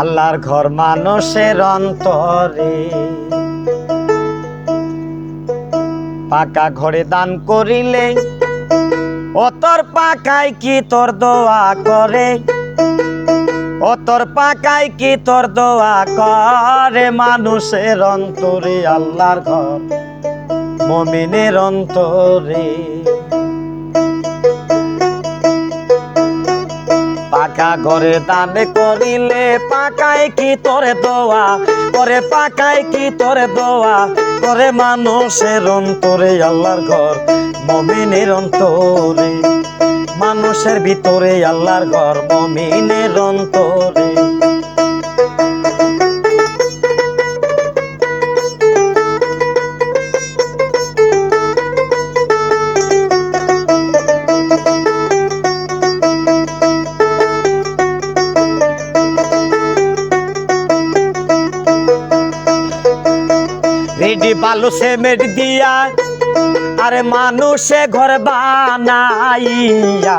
আল্লাহর ঘর মানুষের অন্তরে। পাকা ঘরে দান করিলে, ও তোর পাকায় কি তোর দোয়া করে? ও তোর পাকায় কি তোর দোয়া করে? মানুষের অন্তরে, আল্লাহর ঘর মমিনের অন্তরে। পাকা ঘরে দান করিলে পাকায় কি তোরে দোয়া? করে পাকায় কি তোরে দোয়া? করে মানুষের অন্তরে আল্লাহর ঘর, মমিনের অন্তরে। মানুষের ভিতরে আল্লাহর ঘর, মমিনের অন্তরে। বালু সেমেট দিয়া, আরে মানুষে ঘর বানাইয়া।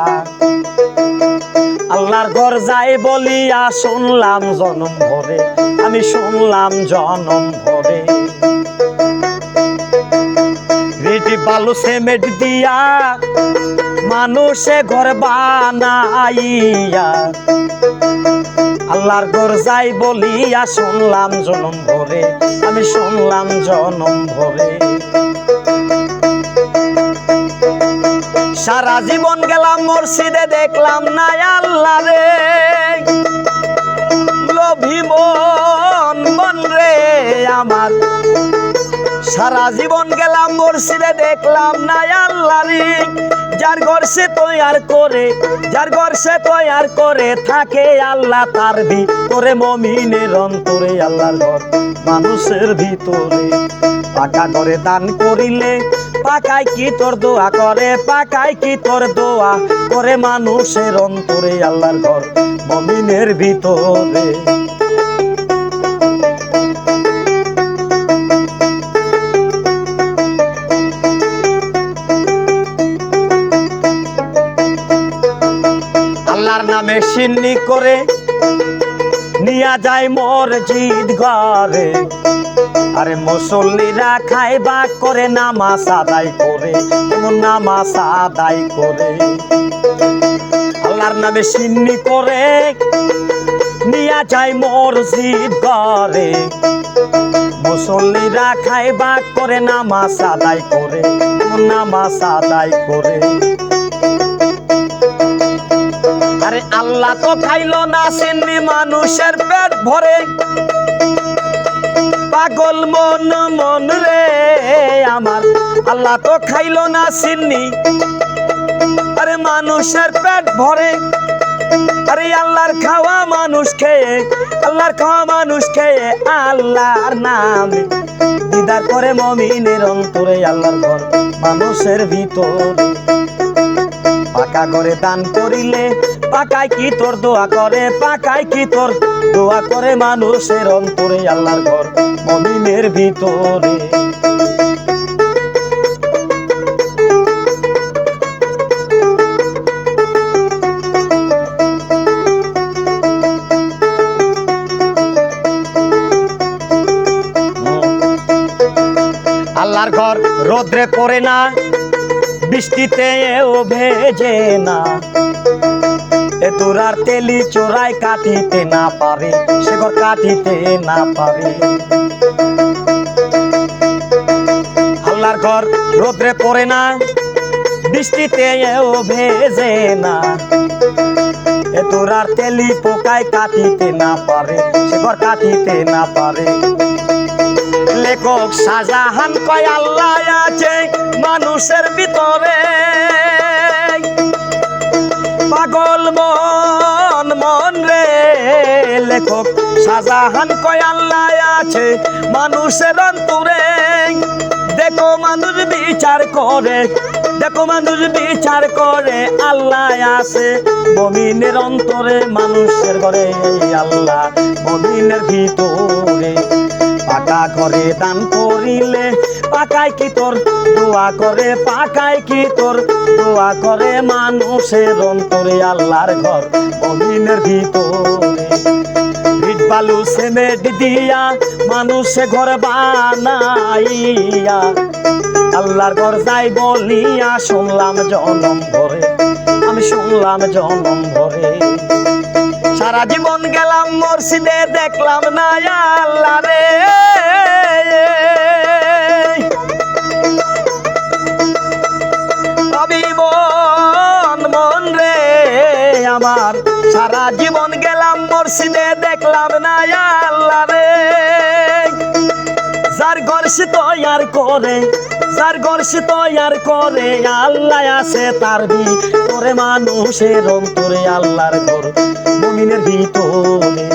আল্লাহর ঘর যাই বলিয়া শুনলাম জনম ভরে আমি শুনলাম জনম ভরে রেডি বালু সেমেট দিয়া, মানুষে ঘর বানাইয়া। আল্লাহর ঘর যাই বলিয়া শুনলাম জনম ভরে, আমি শুনলাম জনম ভরে। সারা জীবন গেলাম মসজিদে, দেখলাম না আল্লাহ রে। মন রে আমার। সারা জীবন গেলাম মসজিদে, দেখলাম না আল্লাহ রে। যার ঘর সে তৈয়ার করে, যার ঘর সে তৈয়ার করে, থাকে আল্লাহ তার ভিতরে মমিনের অন্তরে আল্লাহর ঘর, মানুষের ভিতরে। পাকা করে দান করিলে পাকায় কি তোর দোয়া করে, পাকায় কি তোর দোয়া করে মানুষের অন্তরে আল্লাহর ঘর, মমিনের ভিতরে। সিন্নি করে, নিয়া যায় মোর জিদ ঘরে। আরে মুসল্লিরা খাইবা করে, নামাজ আদায় করে, এমন নামাজ আদায় করে। আল্লাহর নামে সিন্নি করে, নিয়া যায় মোর জিদ ঘরে। মুসল্লিরা খায় খাইবা করে, নামাজ আদায় করে, এমন নামাজ আদায় করে। আরে আল্লাহ তো খাইলো না সিন্নি মানুষের পেট ভরে। পাগল মন মন রে আমার। আল্লাহ তো খাইলো না সিন্নি আরে মানুষের পেট ভরে। আরে আল্লাহর খাওয়া মানুষ খেয়ে, আল্লাহর খাওয়া মানুষ খেয়ে আল্লাহর নাম। দিদার করে মমিনের অন্তরে আল্লাহর ঘর মানুষের ভিতরে। পাকা করে দান করিলে, পাকায় কি তোর দোয়া করে, পাকায় কি তোর দোয়া করে মানুষের অন্তরে আল্লাহর ঘর, মমিনের ভিতরে। আল্লাহর ঘর রোদ্রে পড়ে না বৃষ্টিতে ও ভেজে না। এ তোরার তেলি চোরাই কাটিতে না পারে সে ঘর কাটিতে না পারে। আল্লাহর ঘর রোদ্রে পড়ে না, বৃষ্টিতে ও ভেজে না। এ তোরার তেলি পোকায় কাটিতে না পারে সে ঘর কাটিতে না পারে। লেখক শাহজাহান কয়, আল্লাহ আছে মানুষের ভিতরে। পাগল মন মন রে লেখক শাহজাহান কয়, আল্লাহ আছে মানুষের অন্তরে। দেখো মানুষ বিচার করে, দেখো মানুষ বিচার করে, আল্লাহ আছে মমিনের অন্তরে মানুষের ঘরে। আল্লাহ মমিনের ভিতরে পাকা ঘরে দান করিলে পাকায় কি তোর? দোয়া করে পাকায় কি তোর? দোয়া করে মানুষের অন্তরে আল্লাহর ঘর, মমিনের ভিতরে। ভিট সিমেন্ট দিয়া মানুষে ঘর বানাইয়া। আল্লাহর ঘর যাই বলিয়া, শুনলাম জনম ভরে, আমি শুনলাম জনম ভরে। সারা জীবন গেলাম মসজিদে, দেখলাম না আল্লাহ রে। জীবন গেলাম মসজিদে, দেখলাম না আল্লাহ রে। যার সে তৈয়ার করে, যার সে তৈয়ার করে, আল্লাহ আছে তার বি তোরে মানুষের অন্তরে আল্লাহর ঘর, মমিনের ভিতরে।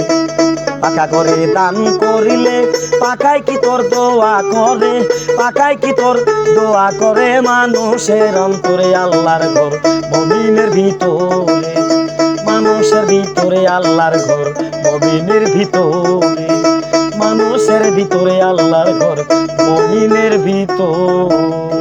পাকা করে দান করিলে, পাকায় কি তোর দোয়া করে? পাকায় কি তোর দোয়া করে মানুষের অন্তরে আল্লাহর ঘর, মমিনের ভিতরে। ভিতরে আল্লাহর ঘর মমিনের ভিতরে। মানুষের ভিতরে আল্লাহর ঘর মমিনের ভিতর।